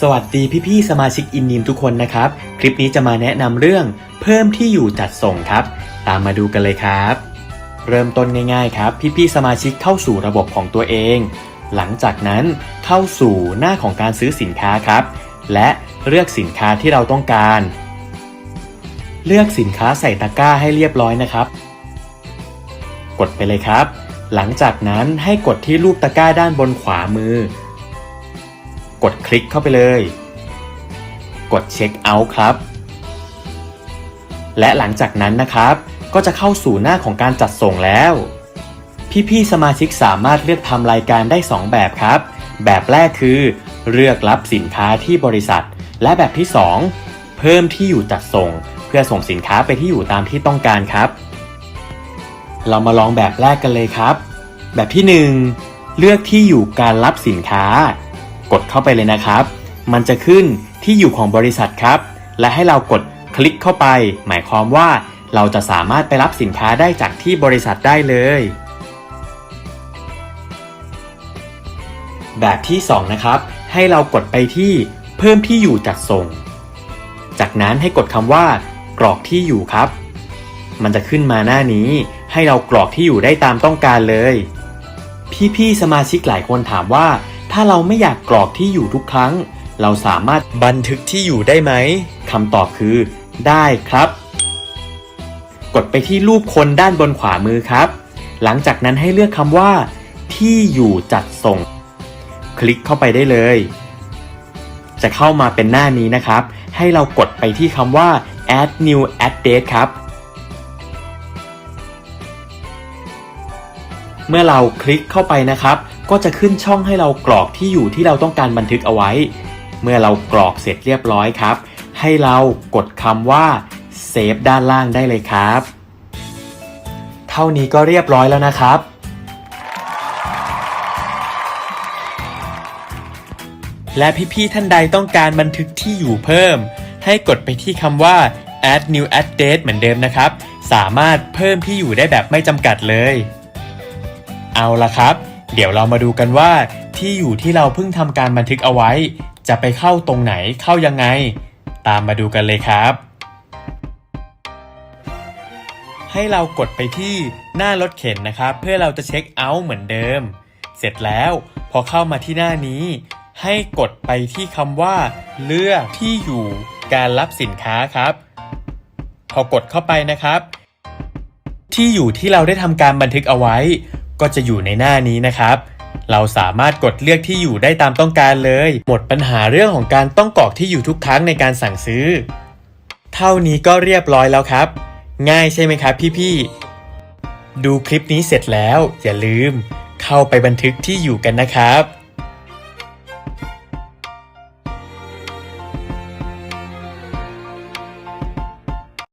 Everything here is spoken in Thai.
สวัสดีพี่ๆสมาชิกอินนีมทุกคนนะครับ คลิปนี้จะมาแนะนำเรื่อง เพิ่มที่อยู่จัดส่งครับ ตามมาดูกันเลยครับ เริ่มต้นง่ายๆครับ พี่ๆสมาชิกเข้าสู่ระบบของตัวเอง หลังจากนั้นเข้าสู่หน้าของการซื้อสินค้าครับ และเลือกสินค้าที่เราต้องการ เลือกสินค้าใส่ตะกร้าให้เรียบร้อยนะครับ กดไปเลยครับ หลังจากนั้นให้กดที่รูปตะกร้าด้านบนขวามือ กดคลิกเข้าไปเลย กดเช็คเอาท์ครับ และหลังจากนั้นนะครับ ก็จะเข้าสู่หน้าของการจัดส่งแล้ว พี่ๆสมาชิกสามารถเลือกทำรายการได้ 2 แบบครับ แบบแรกคือ เลือกรับสินค้าที่บริษัท และแบบที่ 2 เพิ่มที่อยู่จัดส่ง เพื่อส่งสินค้าไปที่อยู่ตามที่ต้องการครับ เรามาลองแบบแรกกันเลยครับ แบบที่ 1 เลือกที่อยู่การรับสินค้า กดเข้าไปเลยนะครับ มันจะขึ้นที่อยู่ของบริษัทครับ และให้เรากดคลิกเข้าไป หมายความว่าเราจะสามารถไปรับสินค้าได้จากที่บริษัทได้เลย แบบที่ 2 นะครับ ให้เรากดไปที่เพิ่มที่อยู่จัดส่ง จากนั้นให้กดคำว่า กรอกที่อยู่ครับ มันจะขึ้นมาหน้านี้ ให้เรากรอกที่อยู่ได้ตามต้องการเลย พี่ๆสมาชิกหลายคนถามว่า ถ้าเราไม่อยากกรอกที่อยู่ทุกครั้ง เราสามารถบันทึกที่อยู่ได้ไหมคำตอบคือ ได้ครับ กดไปที่รูปคนด้านบนขวามือครับ หลังจากนั้นให้เลือกคำว่า ที่อยู่จัดส่ง คลิกเข้าไปได้เลย จะเข้ามาเป็นหน้านี้นะครับ ให้เรากดไปที่คำว่า add new address ครับ เมื่อเราคลิกเข้าไปนะครับ ก็จะขึ้นช่องให้เรากรอกที่อยู่ที่เราต้องการบันทึกเอาไว้ เมื่อเรากรอกเสร็จเรียบร้อยครับ ให้เรากดคำว่า save ด้านล่างได้เลยครับ เท่านี้ก็เรียบร้อยแล้วนะครับและพี่ๆท่านใดต้องการบันทึกที่อยู่เพิ่ม ให้กดไปที่คำว่า add new address เหมือนเดิมนะครับ สามารถเพิ่มที่อยู่ได้แบบไม่จำกัดเลย เอาละครับ เดี๋ยวเรามาดูกันว่าที่อยู่ที่เราเพิ่งทำการบันทึกเอาไว้ จะไปเข้าตรงไหนเข้ายังไง ตามมาดูกันเลยครับ ให้เรากดไปที่หน้ารถเข็นนะครับ เพื่อเราจะเช็คเอาท์เหมือนเดิม เสร็จแล้วพอเข้ามาที่หน้านี้ ให้กดไปที่คำว่า เลือกที่อยู่การรับสินค้าครับ พอกดเข้าไปนะครับ ที่อยู่ที่เราได้ทำการบันทึกเอาไว้ ก็จะอยู่ในหน้านี้นะครับ เราสามารถกดเลือกที่อยู่ได้ตามต้องการเลย หมดปัญหาเรื่องของการต้องกรอกที่อยู่ทุกครั้งในการสั่งซื้อ เท่านี้ก็เรียบร้อยแล้วครับ ง่ายใช่ไหมครับพี่ๆดูคลิปนี้เสร็จแล้วอย่าลืม เข้าไปบันทึกที่อยู่กันนะครับ